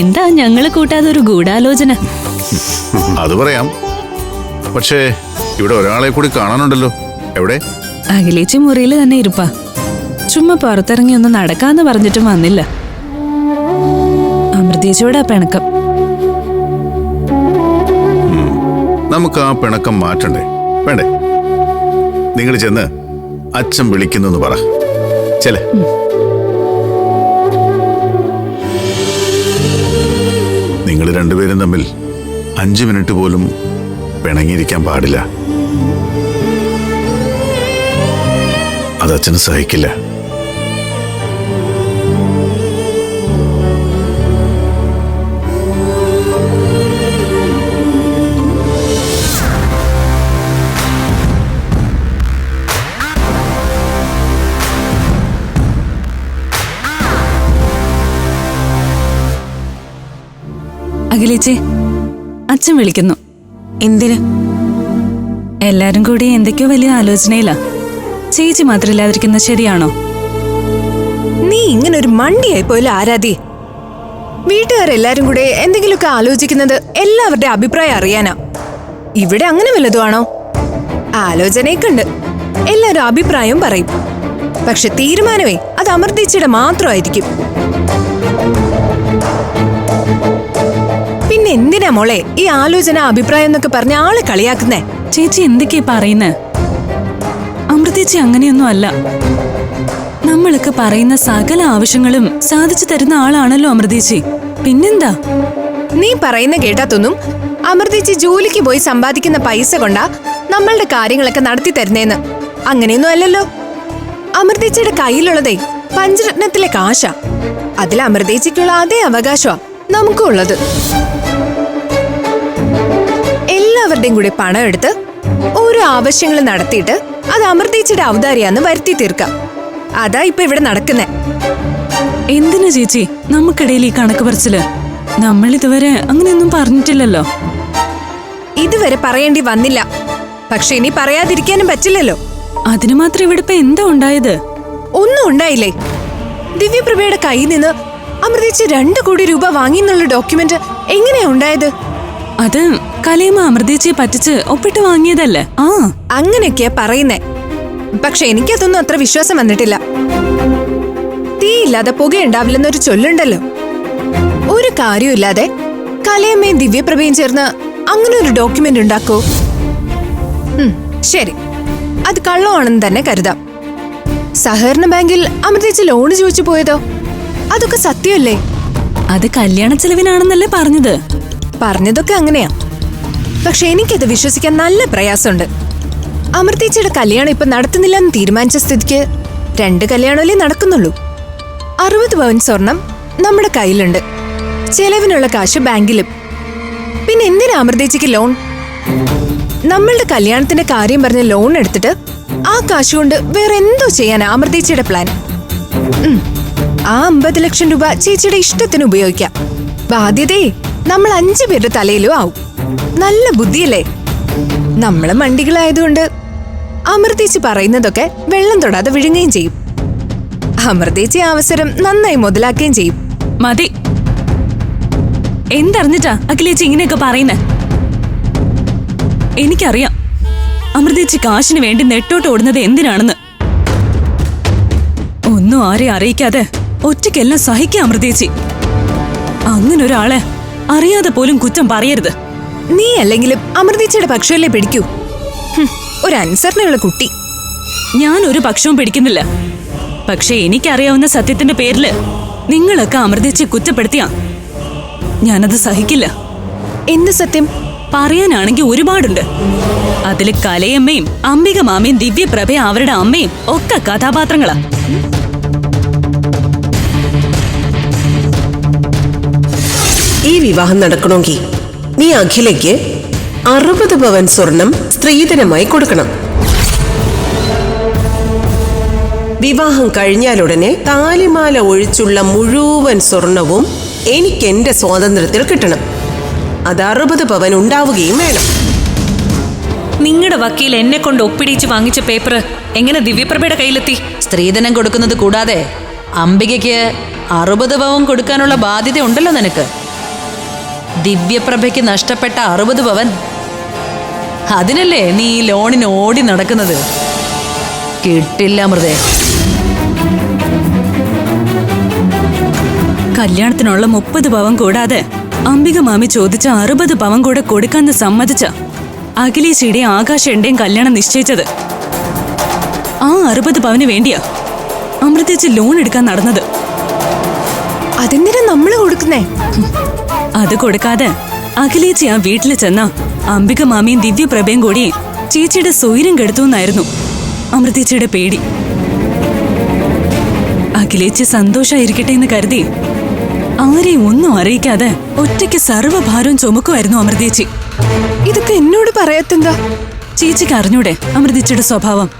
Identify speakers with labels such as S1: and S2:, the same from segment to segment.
S1: എന്താ ഞങ്ങൾ കൂട്ടാതെ ഒരു ഗൂഢാലോചന?
S2: അത് പറയാം. പക്ഷേ ഇവിടെ ഒരാളെ കൂടി കാണാനുണ്ടല്ലോ. എവിടെ?
S1: അഖിലേച്ചി മുറിയിൽ തന്നെ ഇരുപ്പാ. ചുമ്മാ പുറത്തിറങ്ങി ഒന്ന് നടക്കാന്ന് പറഞ്ഞിട്ടും വന്നില്ല. അമൃതേച്ചിയോടാ പിണക്കം.
S2: നമുക്ക് ആ പിണക്കം മാറ്റണ്ടേ? വേണ്ടേ? നിങ്ങൾ ചെന്ന് അച്ഛൻ വിളിക്കുന്നു പറ. ചെല നിങ്ങൾ രണ്ടുപേരും തമ്മിൽ അഞ്ച് മിനിറ്റ് പോലും പിണങ്ങിയിരിക്കാൻ പാടില്ല. അത് അച്ഛന് സഹിക്കില്ല.
S1: അഖിലേച്ചി അച്ഛൻ വിളിക്കുന്നു.
S3: എന്തിന്?
S1: എല്ലാരും കൂടി എന്തൊക്കെയോ വലിയ ആലോചനയിലാ. ചേച്ചി മാത്രം ഇല്ലാതിരിക്കുന്നത് ശരിയാണോ?
S3: നീ ഇങ്ങനെ ഒരു മണ്ടിയായി പോയില്ല ആരാധി. വീട്ടുകാരെല്ലാരും കൂടെ എന്തെങ്കിലുമൊക്കെ ആലോചിക്കുന്നത് എല്ലാവരുടെ അഭിപ്രായം അറിയാനാ. ഇവിടെ അങ്ങനെ വല്ലതും ആണോ ആലോചനയൊക്കെ ഉണ്ട് എല്ലാവരും അഭിപ്രായവും പറയും. പക്ഷെ തീരുമാനമേ അത് അമർത്തിച്ചിടെ മാത്രമായിരിക്കും. എന്തിനാ മോളെ? ഈ ആലോചന അഭിപ്രായം എന്നൊക്കെ പറഞ്ഞ ആളെ കളിയാക്കുന്നേ?
S1: ചേച്ചി എന്തൊക്കെയാ പറയുന്നേ? അമൃതേച്ചി അങ്ങനെയൊന്നും അല്ല. നമ്മളൊക്കെ പറയുന്ന സകല ആവശ്യങ്ങളും സാധിച്ചു തരുന്ന ആളാണല്ലോ അമൃതേച്ചി. പിന്നെന്താ?
S3: നീ പറയുന്ന കേട്ടാത്തൊന്നും അമൃതേച്ചി ജോലിക്ക് പോയി സമ്പാദിക്കുന്ന പൈസ കൊണ്ടാ നമ്മളുടെ കാര്യങ്ങളൊക്കെ നടത്തി തരുന്നേന്ന്. അങ്ങനെയൊന്നും അല്ലല്ലോ. അമൃതേച്ചിയുടെ കയ്യിലുള്ളതേ പഞ്ചരത്നത്തിലെ കാശാ. അതിൽ അമൃതേച്ചിക്കുള്ള അതേ അവകാശമാ നമുക്കും ഉള്ളത് എല്ലാവരുടെയും കൂടി പണം എടുത്ത് ഓരോ ആവശ്യങ്ങൾ നടത്തിയിട്ട് അത് അമൃതേച്ചിയുടെ അവതാരിയാന്ന് വരുത്തി തീർക്കാം. അതാ ഇപ്പൊ ഇവിടെ നടക്കുന്നേ.
S1: എന്തിനു ചേച്ചി? നമുക്കിടയിൽ ഈ കണക്ക് പറച്ചിൽ. നമ്മൾ ഇതുവരെ അങ്ങനെയൊന്നും പറഞ്ഞിട്ടില്ലല്ലോ.
S3: ഇതുവരെ പറയേണ്ടി വന്നില്ല. പക്ഷെ ഇനി പറയാതിരിക്കാനും പറ്റില്ലല്ലോ.
S1: അതിനു മാത്രം ഇവിടെ ഇപ്പൊ എന്താ ഉണ്ടായത്?
S3: ഒന്നും ഉണ്ടായില്ലേ? ദിവ്യപ്രഭയുടെ കയ്യിൽ നിന്ന് അമൃതേച്ചി രണ്ടു കോടി രൂപ വാങ്ങി എന്നുള്ള ഡോക്യുമെന്റ് എങ്ങനെയാ ഉണ്ടായത്?
S1: അത് കലയമ്മ അമൃതേച്ചിയെ പറ്റിച്ച് ഒപ്പിട്ട് വാങ്ങിയതല്ലേ? ആ.
S3: അങ്ങനെയൊക്കെയാ പറയുന്നേ. പക്ഷെ എനിക്കതൊന്നും അത്ര വിശ്വാസം വന്നിട്ടില്ല. തീയില്ലാതെ പുകയുണ്ടാവില്ലെന്നൊരു ചൊല്ലുണ്ടല്ലോ. ഒരു കാര്യമില്ലാതെ കലയമ്മയും ദിവ്യപ്രഭയും ചേർന്ന് അങ്ങനെ ഒരു ഡോക്യുമെന്റ് ഉണ്ടാക്കൂ. ശരി. അത് കള്ളമാണെന്ന് തന്നെ കരുതാം. സഹകരണ ബാങ്കിൽ അമൃതേച്ചി ലോണ് ചോദിച്ചു പോയതോ? അതൊക്കെ സത്യമല്ലേ?
S1: അത് കല്യാണ ചെലവിനാണെന്നല്ലേ പറഞ്ഞത്?
S3: പറഞ്ഞതൊക്കെ അങ്ങനെയാ. പക്ഷെ എനിക്കത് വിശ്വസിക്കാൻ നല്ല പ്രയാസമുണ്ട്. അമൃതേച്ചിയുടെ കല്യാണം ഇപ്പൊ നടത്തുന്നില്ലെന്ന് തീരുമാനിച്ച സ്ഥിതിക്ക് രണ്ട് കല്യാണമല്ലേ നടക്കുന്നുള്ളൂ. അറുപത് പവൻ സ്വർണം നമ്മുടെ കയ്യിലുണ്ട്. ചെലവിനുള്ള കാശ് ബാങ്കിലും. പിന്നെ എന്തിനാ അമൃതേച്ചിക്ക് ലോൺ? നമ്മളുടെ കല്യാണത്തിന്റെ കാര്യം പറഞ്ഞ ലോൺ എടുത്തിട്ട് ആ കാശ് കൊണ്ട് വേറെ എന്തോ ചെയ്യാനാ അമൃതേച്ചിയുടെ പ്ലാൻ? ആ അമ്പത് ലക്ഷം രൂപ ചേച്ചിയുടെ ഇഷ്ടത്തിന് ഉപയോഗിക്കാം. ബാധ്യതയെ നമ്മൾ അഞ്ചു പേരുടെ തലയിലും ആവും. നല്ല ബുദ്ധിയല്ലേ? നമ്മളെ മണ്ടികളായതുകൊണ്ട് അമൃതേച്ചി പറയുന്നതൊക്കെ വെള്ളം തൊടാതെ വിഴുങ്ങുകയും ചെയ്യും. അമൃതേച്ചി അവസരം നന്നായി മുതലാക്കുകയും ചെയ്യും.
S1: മതി. എന്തറിഞ്ഞിട്ടാ അഖിലേച്ചി ഇങ്ങനെയൊക്കെ പറയുന്നേ? എനിക്കറിയാം. അമൃതേച്ചി കാശിന് വേണ്ടി നെട്ടോട്ട് ഓടുന്നത് എന്തിനാണെന്ന്. ഒന്നും ആരെ അറിയിക്കാതെ ഒറ്റയ്ക്കെല്ലാം സഹിക്കാം അമൃതേച്ചി അങ്ങനെ ഒരാളെ അറിയാതെ പോലും കുറ്റം പറയരുത്.
S3: നീ അല്ലെങ്കിലും അമൃതീച്ചയുടെ പക്ഷമല്ലേ പിടിക്കൂ. ഒരു അനുസരണയുള്ള കുട്ടി.
S1: ഞാൻ ഒരു പക്ഷവും പിടിക്കുന്നില്ല. പക്ഷെ എനിക്കറിയാവുന്ന സത്യത്തിന്റെ പേരിൽ നിങ്ങളൊക്കെ അമൃതേച്ചി കുറ്റപ്പെടുത്തിയാ. ഞാനത് സഹിക്കില്ല.
S3: എന്ത് സത്യം?
S1: പറയാനാണെങ്കിൽ ഒരുപാടുണ്ട്. അതിൽ കലയമ്മയും അംബിക മാമയും ദിവ്യപ്രഭ അവരുടെ അമ്മയും ഒക്കെ കഥാപാത്രങ്ങളാ.
S4: ഈ വിവാഹം നടക്കണമെങ്കിൽ നീ അഖിലയ്ക്ക് അറുപത് പവൻ സ്വർണം സ്ത്രീധനമായി കൊടുക്കണം. വിവാഹം കഴിഞ്ഞാലുടനെ താലിമാല ഒഴിച്ചുള്ള മുഴുവൻ സ്വർണവും എനിക്ക് എന്റെ സ്വാതന്ത്ര്യത്തിൽ കിട്ടണം. അത് അറുപത് പവൻ ഉണ്ടാവുകയും വേണം.
S5: നിങ്ങളുടെ വക്കീൽ എന്നെ കൊണ്ട് ഒപ്പിടിച്ച് വാങ്ങിച്ച പേപ്പർ എങ്ങനെ ദിവ്യപ്രഭയുടെ കയ്യിലെത്തി?
S6: സ്ത്രീധനം കൊടുക്കുന്നത് കൂടാതെ അംബികയ്ക്ക് അറുപത് പവൻ കൊടുക്കാനുള്ള ബാധ്യത ഉണ്ടല്ലോ നിനക്ക്.
S5: ദിവ്യപ്രഭയ്ക്ക് നഷ്ടപ്പെട്ട അറുപത് പവൻ. അതിനല്ലേ നീ ഈ ലോണിന് ഓടി നടക്കുന്നത്? കിട്ടില്ല മൃതേ
S1: കല്യാണത്തിനുള്ള മുപ്പത് പവൻ കൂടാതെ അംബിക മാമി ചോദിച്ച അറുപത് പവൻ കൂടെ കൊടുക്കാന്ന് സമ്മതിച്ച അഖിലേശിയുടെയും ആകാശയുടെയും കല്യാണം നിശ്ചയിച്ചത്. ആ അറുപത് പവന് വേണ്ടിയാ അമൃതേച്ച് ലോൺ എടുക്കാൻ നടന്നത്.
S3: അതെന്തിനാ നമ്മൾ കൊടുക്കുന്നേ?
S1: അത് കൊടുക്കാതെ അഖിലേച്ചി ആ വീട്ടിൽ ചെന്ന അംബിക മാമിയും ദിവ്യപ്രഭയും കൂടി ചേച്ചിയുടെ സ്വൈര്യം കെടുത്തുന്നായിരുന്നു അമൃതേച്ചിയുടെ പേടി. അഖിലേച്ചി സന്തോഷായിരിക്കട്ടെ എന്ന് കരുതി ആരെയും ഒന്നും അറിയിക്കാതെ ഒറ്റയ്ക്ക് സർവഭാരവും ചുമക്കുമായിരുന്നു അമൃതേച്ചി.
S3: ഇതൊക്കെ എന്നോട് പറയാത്തെന്താ?
S1: ചേച്ചിക്ക് അറിഞ്ഞൂടെ അമൃതേച്ചിയുടെ സ്വഭാവം?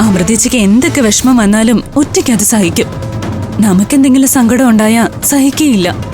S1: അമൃതേച്ചിക്ക് എന്തൊക്കെ വിഷമം വന്നാലും ഒറ്റയ്ക്ക് അത് സഹിക്കും. നമുക്കെന്തെങ്കിലും സങ്കടം ഉണ്ടായാൽ സഹിക്കുകയില്ല